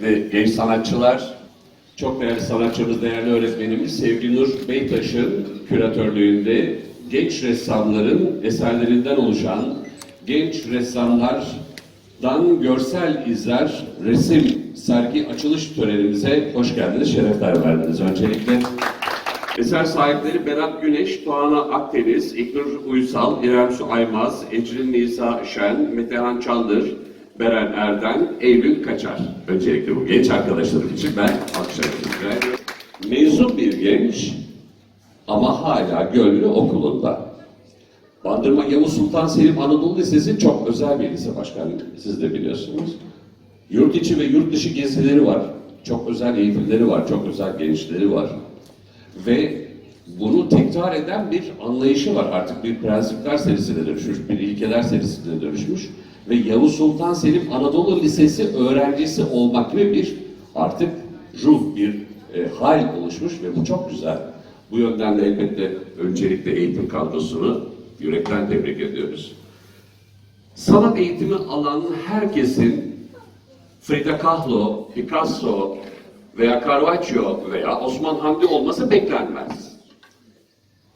kıymetli genç sanatçılar, çok değerli sanatçımız, değerli öğretmenimiz Sevgi Nur Beytaş'ın küratörlüğünde genç ressamların eserlerinden oluşan genç ressamlardan görsel izler resim sergi açılış törenimize hoş geldiniz, şerefler verdiniz. Öncelikle Eser sahipleri Berat Güneş, Tuana Akdeniz, İknur Uysal, İrem Su Aymaz, Ecrin Nisa Şen, Metehan Çandır, Beren Erden, Eylül Kaçar. Öncelikle bu genç arkadaşlarım için ben alkışlarımı rica ediyorum. Mezun bir genç ama hala gönlü okulunda. Bandırma Yavuz Sultan Selim Anadolu Lisesi çok özel bir lise başkanım. Siz de biliyorsunuz. Yurt içi ve yurt dışı gezileri var. Çok özel eğitimleri var, çok özel gençleri var. Ve bunu tekrar eden bir anlayışı var. Artık bir prensipler serisine dönüşmüş, bir ilkeler serisine dönüşmüş. Ve Yavuz Sultan Selim Anadolu Lisesi öğrencisi olmak gibi bir artık ruh, bir e, hal oluşmuş ve bu çok güzel. Bu yönden de elbette öncelikle eğitim kadrosunu yürekten tebrik ediyoruz. Sanat eğitimi alan herkesin Frida Kahlo, Picasso veya Caravaggio veya Osman Hamdi olması beklenmez.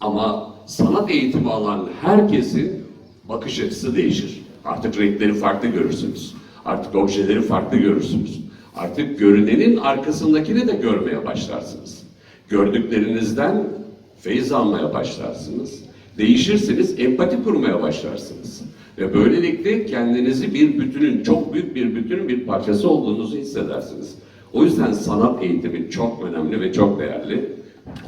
Ama sanat eğitimi alan herkesin bakış açısı değişir. Artık renkleri farklı görürsünüz. Artık objeleri farklı görürsünüz. Artık görünenin arkasındakini de görmeye başlarsınız. Gördüklerinizden feyiz almaya başlarsınız. Değişirsiniz, empati kurmaya başlarsınız. Ve böylelikle kendinizi bir bütünün, çok büyük bir bütünün bir parçası olduğunuzu hissedersiniz. O yüzden sanat eğitimi çok önemli ve çok değerli.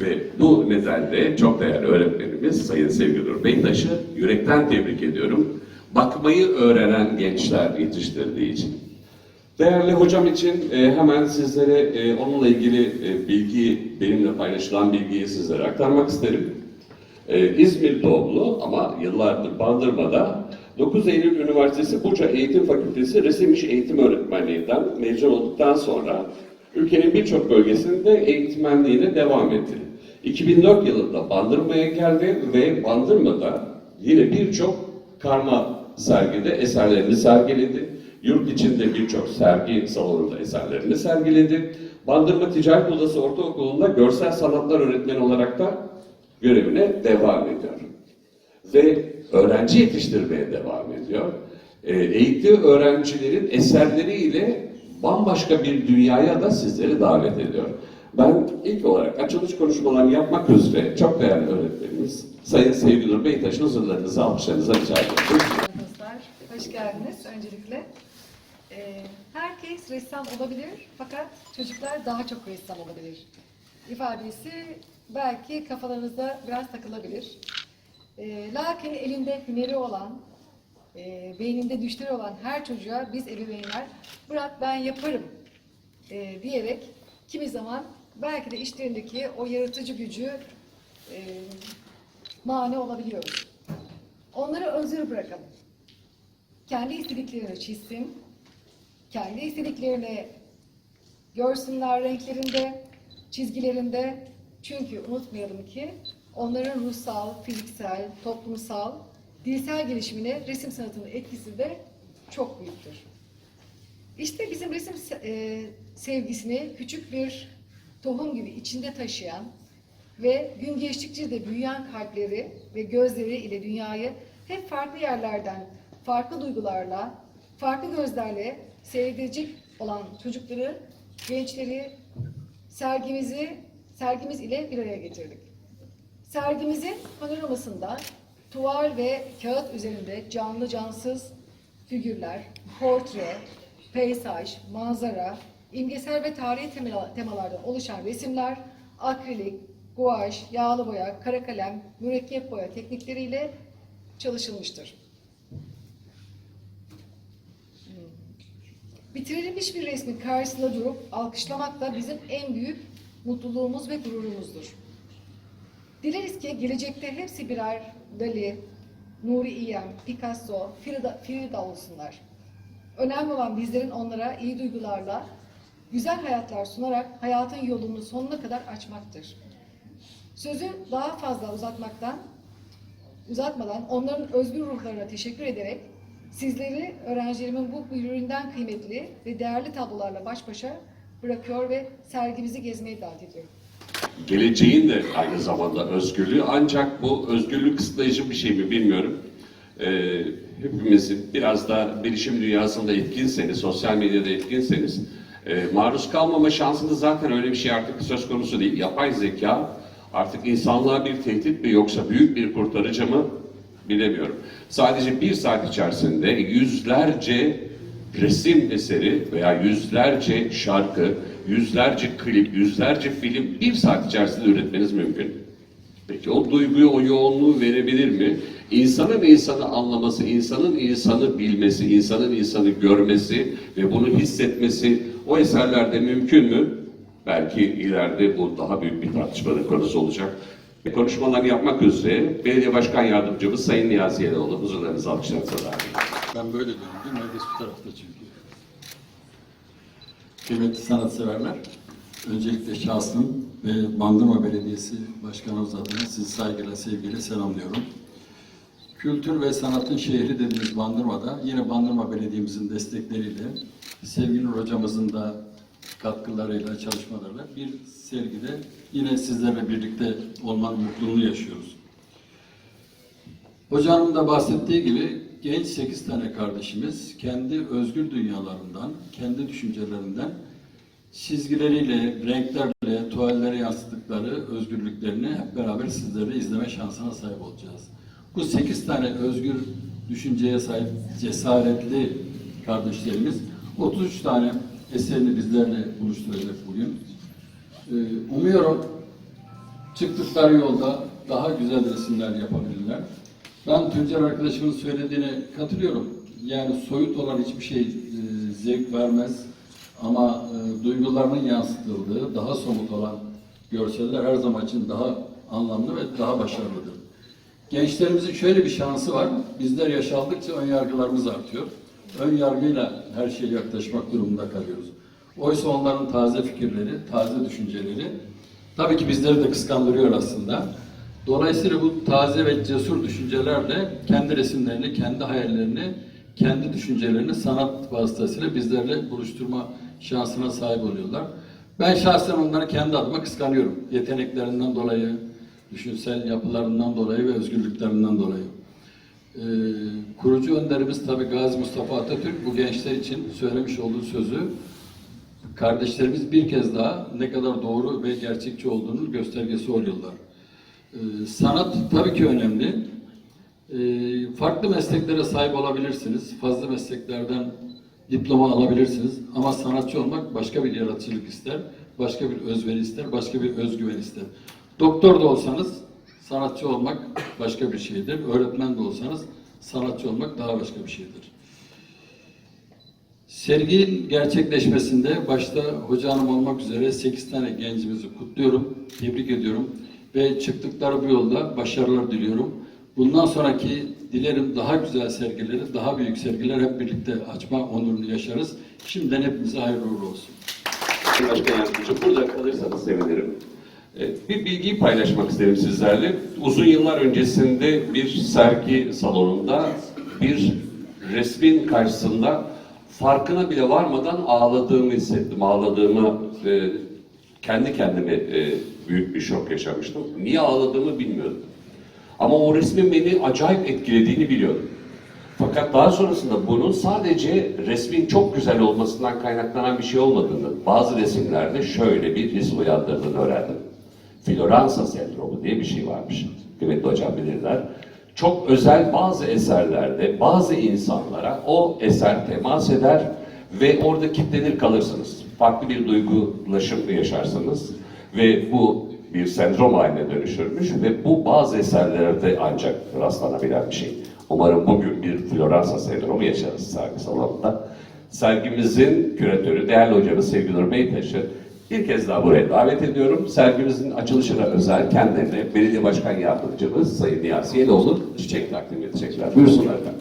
Ve bu nedenle çok değerli öğretmenimiz Sayın Sevgi Nur Beytaş'ı yürekten tebrik ediyorum. Bakmayı öğrenen gençler yetiştirdiği için. Değerli hocam için e, hemen sizlere e, onunla ilgili e, bilgi, benimle paylaşılan bilgiyi sizlere aktarmak isterim. E, İzmir doğumlu ama yıllardır Bandırma'da 9 Eylül Üniversitesi Burça Eğitim Fakültesi Resim İş Eğitim Öğretmenliğinden mezun olduktan sonra ülkenin birçok bölgesinde eğitmenliğine devam etti. 2004 yılında Bandırma'ya geldi ve Bandırma'da yine birçok karma sergide eserlerini sergiledi. Yurt içinde birçok sergi salonunda eserlerini sergiledi. Bandırma Ticaret Odası Ortaokulu'nda görsel sanatlar öğretmeni olarak da görevine devam ediyor. Ve öğrenci yetiştirmeye devam ediyor. E, eğittiği öğrencilerin eserleriyle bambaşka bir dünyaya da sizleri davet ediyor. Ben ilk olarak açılış konuşmalarını yapmak üzere çok değerli öğretmenimiz Sayın Sevgi Nur Beytaş'ın huzurlarınızı alkışlarınıza rica ediyorum. Hoş geldiniz öncelikle. Ee, herkes ressam olabilir fakat çocuklar daha çok ressam olabilir. İfadesi belki kafalarınızda biraz takılabilir. Ee, lakin elinde hüneri olan, e, beyninde düşleri olan her çocuğa biz ebeveynler bırak ben yaparım e, diyerek kimi zaman belki de işlerindeki o yaratıcı gücü e, mani olabiliyoruz. Onları özgür bırakalım kendi istediklerini çizsin, kendi istediklerini görsünler renklerinde, çizgilerinde. Çünkü unutmayalım ki onların ruhsal, fiziksel, toplumsal, dilsel gelişimine resim sanatının etkisi de çok büyüktür. İşte bizim resim e, sevgisini küçük bir tohum gibi içinde taşıyan ve gün geçtikçe de büyüyen kalpleri ve gözleri ile dünyayı hep farklı yerlerden, farklı duygularla, farklı gözlerle seyredecek olan çocukları, gençleri sergimizi sergimiz ile bir araya getirdik. Sergimizin panoramasında tuval ve kağıt üzerinde canlı cansız figürler, portre, peyzaj, manzara, imgesel ve tarihi tema- temalardan oluşan resimler, akrilik, guaj, yağlı boya, kara kalem, mürekkep boya teknikleriyle çalışılmıştır. Bitirilmiş bir resmin karşısında durup alkışlamak da bizim en büyük mutluluğumuz ve gururumuzdur. Dileriz ki gelecekte hepsi birer Dali, Nuri İyem, Picasso, Frida, Frida olsunlar. Önemli olan bizlerin onlara iyi duygularla, güzel hayatlar sunarak hayatın yolunu sonuna kadar açmaktır. Sözü daha fazla uzatmaktan, uzatmadan onların özgür ruhlarına teşekkür ederek Sizleri öğrencilerimin bu birbirinden kıymetli ve değerli tablolarla baş başa bırakıyor ve sergimizi gezmeye davet ediyorum. Geleceğin de aynı zamanda özgürlüğü ancak bu özgürlük kısıtlayıcı bir şey mi bilmiyorum. Ee, hepimizin biraz da bilişim dünyasında etkinseniz, sosyal medyada etkinseniz e, maruz kalmama şansınız zaten öyle bir şey artık söz konusu değil. Yapay zeka artık insanlığa bir tehdit mi yoksa büyük bir kurtarıcı mı bilemiyorum. Sadece bir saat içerisinde yüzlerce resim eseri veya yüzlerce şarkı, yüzlerce klip, yüzlerce film bir saat içerisinde üretmeniz mümkün. Peki o duyguyu, o yoğunluğu verebilir mi? İnsanın insanı anlaması, insanın insanı bilmesi, insanın insanı görmesi ve bunu hissetmesi o eserlerde mümkün mü? Belki ileride bu daha büyük bir tartışmanın konusu olacak. Ve konuşmalarını yapmak üzere Belediye Başkan Yardımcımız Sayın Niyazi Yeloğlu huzurlarınızı alkışlarınıza davet. Ben böyle mi? Herkes bu tarafta çünkü. Kıymetli sanatseverler, öncelikle şahsım ve Bandırma Belediyesi Başkanımız adına sizi saygıyla, sevgiyle selamlıyorum. Kültür ve sanatın şehri dediğimiz Bandırma'da yine Bandırma Belediye'mizin destekleriyle, sevgili hocamızın da katkılarıyla, çalışmalarıyla bir sergide yine sizlerle birlikte olmanın mutluluğunu yaşıyoruz. Hocamın da bahsettiği gibi genç 8 tane kardeşimiz kendi özgür dünyalarından, kendi düşüncelerinden çizgileriyle, renklerle, tuvallere yansıttıkları özgürlüklerini hep beraber sizlerle izleme şansına sahip olacağız. Bu 8 tane özgür düşünceye sahip cesaretli kardeşlerimiz 33 tane eserini bizlerle buluşturacak bugün. Ee, Umuyorum çıktıkları yolda daha güzel resimler yapabilirler. Ben Tuncer arkadaşımın söylediğine katılıyorum. Yani soyut olan hiçbir şey e, zevk vermez. Ama e, duygularının yansıtıldığı, daha somut olan görseller her zaman için daha anlamlı ve daha başarılıdır. Gençlerimizin şöyle bir şansı var. Bizler yaş aldıkça ön yargılarımız artıyor. Ön yargıyla her şeye yaklaşmak durumunda kalıyoruz. Oysa onların taze fikirleri, taze düşünceleri tabii ki bizleri de kıskandırıyor aslında. Dolayısıyla bu taze ve cesur düşüncelerle kendi resimlerini, kendi hayallerini, kendi düşüncelerini sanat vasıtasıyla bizlerle buluşturma şansına sahip oluyorlar. Ben şahsen onları kendi adıma kıskanıyorum. Yeteneklerinden dolayı, düşünsel yapılarından dolayı ve özgürlüklerinden dolayı. Ee, kurucu önderimiz tabii Gazi Mustafa Atatürk bu gençler için söylemiş olduğu sözü kardeşlerimiz bir kez daha ne kadar doğru ve gerçekçi olduğunun göstergesi oluyorlar. Ee, sanat tabii ki önemli. Ee, farklı mesleklere sahip olabilirsiniz. Fazla mesleklerden diploma alabilirsiniz. Ama sanatçı olmak başka bir yaratıcılık ister, başka bir özveri ister, başka bir özgüven ister. Doktor da olsanız sanatçı olmak başka bir şeydir. Öğretmen de olsanız sanatçı olmak daha başka bir şeydir. Serginin gerçekleşmesinde başta hoca hanım olmak üzere 8 tane gencimizi kutluyorum, tebrik ediyorum ve çıktıkları bu yolda başarılar diliyorum. Bundan sonraki dilerim daha güzel sergileri, daha büyük sergiler hep birlikte açma onurunu yaşarız. Şimdiden hepimize hayırlı uğurlu olsun. Başkan Yardımcı burada kalırsanız sevinirim. Bir bilgiyi paylaşmak isterim sizlerle. Uzun yıllar öncesinde bir sergi salonunda bir resmin karşısında farkına bile varmadan ağladığımı hissettim. Ağladığımı e, kendi kendime e, büyük bir şok yaşamıştım. Niye ağladığımı bilmiyordum. Ama o resmin beni acayip etkilediğini biliyordum. Fakat daha sonrasında bunun sadece resmin çok güzel olmasından kaynaklanan bir şey olmadığını, bazı resimlerde şöyle bir his uyandırdığını öğrendim. Floransa sendromu diye bir şey varmış. Kıymetli hocam bilirler. Çok özel bazı eserlerde bazı insanlara o eser temas eder ve orada kilitlenir kalırsınız. Farklı bir duygulaşım yaşarsınız ve bu bir sendrom haline dönüşürmüş ve bu bazı eserlerde ancak rastlanabilen bir şey. Umarım bugün bir Floransa sendromu yaşarız sergi salonunda. Sergimizin küratörü, değerli hocamız sevgili Nur Beytaş'ı bir kez daha buraya davet ediyorum. Sergimizin açılışına özel kendilerine Belediye Başkan Yardımcımız Sayın Niyazi Yeloğlu çiçek takdim edecekler. Buyursunlar efendim.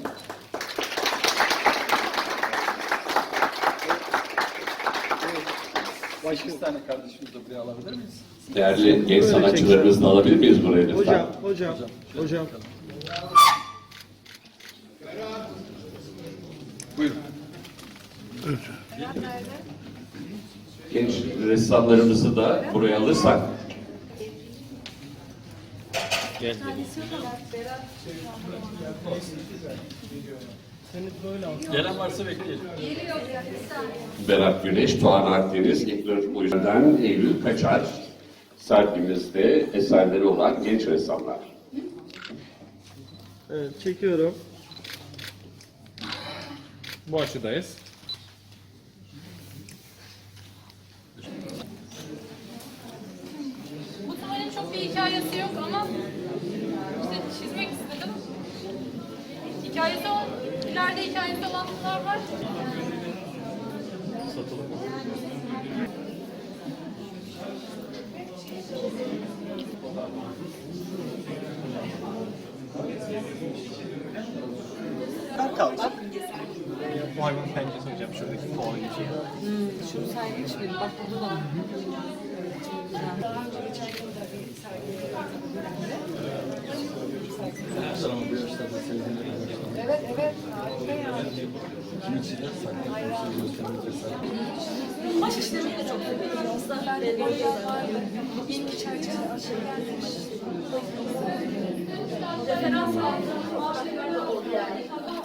Başka tane kardeşimizi de buraya alabilir miyiz? Değerli genç sanatçılarımızı da alabilir miyiz buraya lütfen? Hocam, hocam, hocam. Buyurun. Berat nerede? Genç ressamlarımızı da buraya alırsak Berat. Gelen varsa bekleyelim. Geliyor Berat. Berat Güneş, Doğan Akdeniz, İlknur Uyur'dan Eylül Kaçar sergimizde eserleri olan genç ressamlar. Evet, çekiyorum. Bu açıdayız. Bu tuvalin çok bir hikayesi yok ama işte çizmek istedim. Hikayesi o, ileride hikayesi olanlar var. Ben kaldım. Bu hayvanın pençesi hocam şuradaki koala geçiyor. Şunu saymış mıydım? Bak burada da var. Daha önce geçen yıl da bir sergi yaptık bu dönemde. Sana bu yaşlarda sevdiğinleri Evet evet. Baş işlemeyi de çok seviyorum. Aslında ben de vardı. İlk çerçeve. Referans aldım. Şeyler de oldu yani.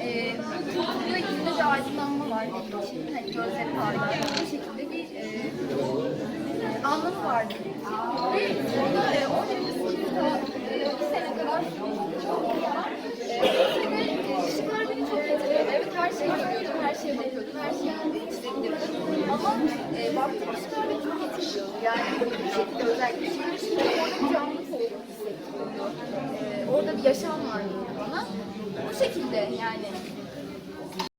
e, burada yüzünde bir aydınlanma var benim için. Hani gözleri parlıyor. Bu şekilde bir e, anlamı var benim için. Ve burada e, 17 sınıfta e, bir sene kadar ama e, e, beni çok etkiliyordu. Evet her şeyi görüyordum, her şeye bakıyordum, her şeyi hissettirdim. Ama e, baktığım ışıklar beni çok etkiliyordu. Yani bu şekilde özellikle şehir ışıkları orada olduğunu hissettiriyordu. E, orada bir yaşam var bana. Bu şekilde yani